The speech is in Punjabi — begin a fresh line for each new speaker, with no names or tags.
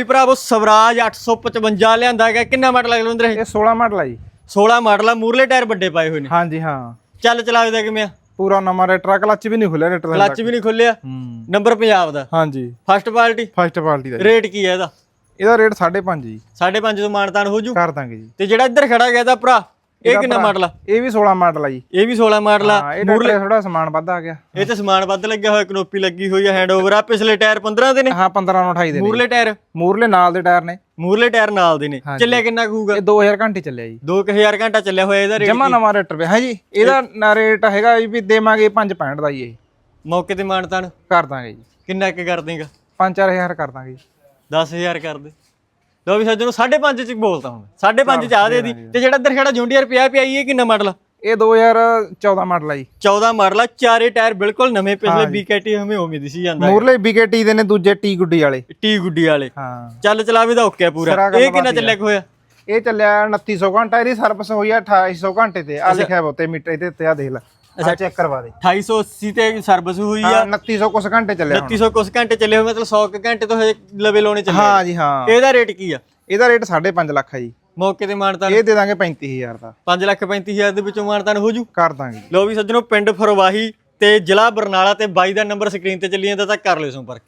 ਵੀ ਭਰਾਵੋ ਸਵਰਾਜ 855 ਲਿਆਂਦਾ ਹੈਗਾ। ਕਿੰਨਾ ਮਾਡਲ ਹੈ ਲਵਿੰਦਰ ਇਹ?
ਇਹ 16 ਮਾਡਲ ਆ ਜੀ।
16 ਮਾਡਲ ਆ ਮੂਰਲੇ ਟਾਇਰ ਵੱਡੇ ਪਾਏ ਹੋਏ ਨੇ।
ਹਾਂਜੀ ਹਾਂ।
ਚੱਲ ਚਲਾਵੇ ਦਾ ਕਿਵੇਂ ਆ?
ਪੂਰਾ ਨਵਾਂ ਰੇਟਰ ਕਲੱਚ ਵੀ ਨਹੀਂ ਖੁੱਲਿਆ ਰੇਟਰ
ਕਲੱਚ ਵੀ ਨਹੀਂ ਖੁੱਲਿਆ।
ਹੂੰ।
ਨੰਬਰ ਪੰਜਾਬ ਦਾ।
ਹਾਂਜੀ।
ਫਸਟ ਪਾਰਟੀ
ਫਸਟ ਪਾਰਟੀ ਦਾ ਜੀ।
ਰੇਟ ਕੀ ਹੈ ਇਹਦਾ?
ਇਹਦਾ ਰੇਟ 5.5 ਜੀ।
5.5 ਤੋਂ ਮਾਨਤਾਨ ਹੋ ਜੂ?
ਕਰ ਦਾਂਗੇ ਜੀ।
ਤੇ ਜਿਹੜਾ ਇੱਧਰ ਖੜਾ ਗਿਆ ਤਾਂ ਭਰਾ? ਇਹ ਕਿੰਨਾ ਮਾਡਲ ਆ?
ਇਹ ਵੀ 16 ਮਾਡਲ ਆ ਜੀ।
ਇਹ ਵੀ 16 ਮਾਡਲ ਆ।
ਰੇਟਰ ਥੋੜਾ ਸਮਾਨ ਵੱਧ ਆ ਗਿਆ।
ਇਹ ਤੇ ਸਮਾਨ ਵੱਧ ਲੱਗਿਆ ਹੋਇਆ ਕਨੋਪੀ ਲੱਗੀ ਹੋਈ ਆ ਹੈਂਡ ਓਵਰ ਆ। ਪਿਛਲੇ ਟਾਇਰ 15 ਦੇ ਨੇ?
ਹਾਂ 15 ਨੂੰ 28 ਦੇ ਨੇ।
ਮੂਰਲੇ ਟਾਇਰ?
ਮੂਰਲੇ ਨਾਲ ਦੇ ਟਾਇਰ ਨੇ।
ਮੂਰਲੇ ਟਾਇਰ ਨਾਲ ਦੇ ਨੇ। ਚੱਲਿਆ ਕਿੰਨਾ ਕੁ ਹੋਊਗਾ?
ਇਹ 2000 ਘੰਟੇ ਚੱਲਿਆ ਜੀ।
2000 ਘੰਟਾ ਚੱਲਿਆ ਹੋਇਆ ਇਹਦਾ ਰੇਟ
ਜਮਾ ਨਵਾਂ ਰੇਟਰ ਪਿਆ। ਹੈ ਜੀ ਇਹਦਾ ਨਾ ਰੇਟ ਹੈਗਾ ਵੀ ਦੇਵਾਂਗੇ 5.65 ਦਾ ਜੀ ਇਹ।
ਮੌਕੇ ਤੇ ਮਾਨਤਾਨ?
ਕਰ ਦਾਂਗੇ ਜੀ।
ਕਿੰਨਾ ਕੁ ਕਰ ਦੇਗਾ?
5-4000 ਕਰ ਦਾਂਗੇ ਜੀ।
10000 ਕਰ ਦੇ। ਲੋ ਵੀ ਸੱਜਣੋ 5.5 ਚ ਬੋਲਤਾ ਹੁਣ। 5.5 ਚ ਆ ਦੇ ਦੀ। ਤੇ ਜਿਹੜਾ ਇੱਧਰ ਖੜਾ ਜੁੰਡੀਅਰ ਪਿਆ ਪਿਆ ਇਹ ਕਿੰਨਾ ਮਾਡਲ? ਆ
ਇਹ 2014 ਮਾਡਲ ਆ ਜੀ।
14 ਮਾਡਲ ਆ ਚਾਰੇ ਟਾਇਰ ਬਿਲਕੁਲ ਨਵੇਂ ਪਿਛਲੇ ਬੀਕੇਟੀ ਹਮੇ ਉਮੀਦ ਸੀ ਜਾਂਦਾ।
ਮੂਰਲੇ BKT ਦੇ ਨੇ ਦੂਜੇ ਟੀ ਗੁੱਡੀ ਵਾਲੇ।
ਟੀ ਗੁੱਡੀ ਵਾਲੇ।
ਹਾਂ।
ਚੱਲ ਚਲਾਵੇ ਦਾ ਓਕੇ ਪੂਰਾ। ਇਹ ਕਿੰਨਾ ਚੱਲਿਆ ਹੋਇਆ?
ਇਹ ਚੱਲਿਆ 2900 ਘੰਟਾ ਇਹਦੀ ਸਰਵਿਸ ਹੋਈ ਆ 2800 ਘੰਟੇ ਤੇ। ਆ ਲਿਖਿਆ ਉੱਤੇ ਮੀਟਰ ਇਹਦੇ ਉੱਤੇ ਆ ਦੇਖ ਲੈ। ਅੱਛਾ ਚੈੱਕ ਕਰਵਾ ਦੇ।
2880 ਤੇ ਸਰਵਿਸ ਹੋਈ ਆ।
ਹਾਂ 2900 ਕੁਛ ਘੰਟੇ ਚੱਲਿਆ ਹੁਣ।
2900 ਕੁਝ ਘੰਟੇ ਚੱਲੇ ਹੋਏ ਮਤਲਬ 100 ਕੁ ਘੰਟੇ ਤੋਂ ਹਜੇ ਲਵੇ ਲਾਉਣੇ ਚੱਲੇ
ਹਾਂ ਜੀ ਹਾਂ।
ਇਹਦਾ ਰੇਟ ਕੀ ਆ?
ਇਹਦਾ ਰੇਟ 5.5 ਲੱਖ ਹੈ ਜੀ।
ਮੌਕੇ ਤੇ ਮਾਨਤਾਨ
ਇਹ ਦੇ ਦਾਂਗੇ 35000 ਦਾ।
5 ਲੱਖ 35000 ਦੇ ਵਿੱਚੋਂ ਮਾਨਤਾਨ ਹੋ ਜੂ?
ਕਰ ਦਾਂਗੇ।
ਲੋ ਵੀ ਸੱਜਣੋ ਪਿੰਡ ਫਰਵਾਹੀ ਤੇ ਜ਼ਿਲ੍ਹਾ ਬਰਨਾਲਾ ਤੇ ਬਾਈ ਦਾ ਨੰਬਰ ਸਕਰੀਨ ਤੇ ਚੱਲੀ ਜਾਂਦਾ ਤਾਂ ਕਰ ਲਿਓ ਸੰਪਰਕ।